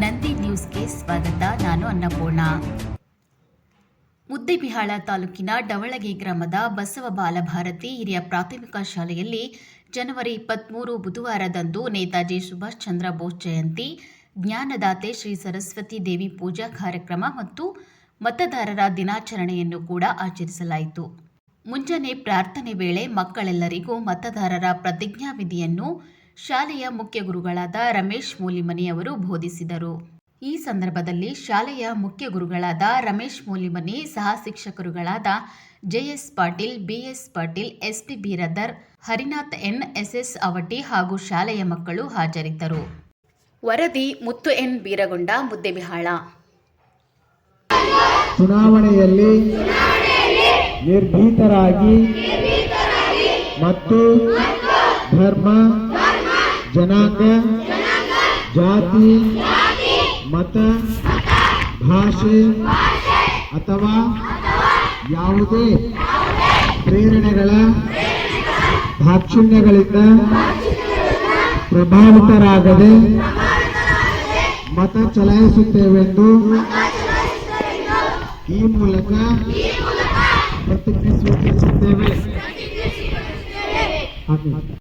ನ್ಯೂಸ್ಗೆ ಸ್ವಾಗತ. ನಾನು ಅನ್ನಪೂರ್ಣ. ಮುದ್ದೇಬಿಹಾಳ ತಾಲೂಕಿನ ಡವಳಗಿ ಗ್ರಾಮದ ಬಸವ ಬಾಲಭಾರತಿ ಹಿರಿಯ ಪ್ರಾಥಮಿಕ ಶಾಲೆಯಲ್ಲಿ ಜನವರಿ ಇಪ್ಪತ್ತ್ಮೂರು ಬುಧವಾರದಂದು ನೇತಾಜಿ ಸುಭಾಷ್ ಚಂದ್ರ ಬೋಸ್ ಜಯಂತಿ, ಜ್ಞಾನದಾತೆ ಶ್ರೀ ಸರಸ್ವತಿ ದೇವಿ ಪೂಜಾ ಕಾರ್ಯಕ್ರಮ ಮತ್ತು ಮತದಾರರ ದಿನಾಚರಣೆಯನ್ನು ಕೂಡ ಆಚರಿಸಲಾಯಿತು. ಮುಂಜಾನೆ ಪ್ರಾರ್ಥನೆ ವೇಳೆ ಮಕ್ಕಳೆಲ್ಲರಿಗೂ ಮತದಾರರ ಪ್ರತಿಜ್ಞಾವಿಧಿಯನ್ನು ಶಾಲೆಯ ಮುಖ್ಯ ಗುರುಗಳಾದ ರಮೇಶ್ ಮೂಲಿಮನಿ ಅವರು ಬೋಧಿಸಿದರು. ಈ ಸಂದರ್ಭದಲ್ಲಿ ಶಾಲೆಯ ಮುಖ್ಯ ಗುರುಗಳಾದ ರಮೇಶ್ ಮೂಲಿಮನಿ, ಸಹ ಶಿಕ್ಷಕರುಗಳಾದ JS Patil, BS Patil SP Biradar, Harinath N, SS Avati ಹಾಗೂ ಶಾಲೆಯ ಮಕ್ಕಳು ಹಾಜರಿದ್ದರು. ವರದಿ ಮುತ್ತು ಎನ್ ಬೀರಗೊಂಡ ಮುದ್ದೆಬಿಹಾಳ. ಚುನಾವಣೆಯಲ್ಲಿ ನಿರ್ಭೀತರಾಗಿ ಮತ್ತು ಧರ್ಮ ಜನಾಂಗ, ಜಾತಿ, ಮತ, ಭಾಷೆ ಅಥವಾ ಯಾವುದೇ ಪ್ರೇರಣೆಗಳ ದಾಕ್ಷಿಣ್ಯಗಳಿಂದ ಪ್ರಭಾವಿತರಾಗದೆ ಮತ ಚಲಾಯಿಸುತ್ತೇವೆಂದು ಈ ಮೂಲಕ ಪ್ರತಿಜ್ಞೆ ಸ್ವೀಕರಿಸುತ್ತೇವೆ ಹಾಗೆ.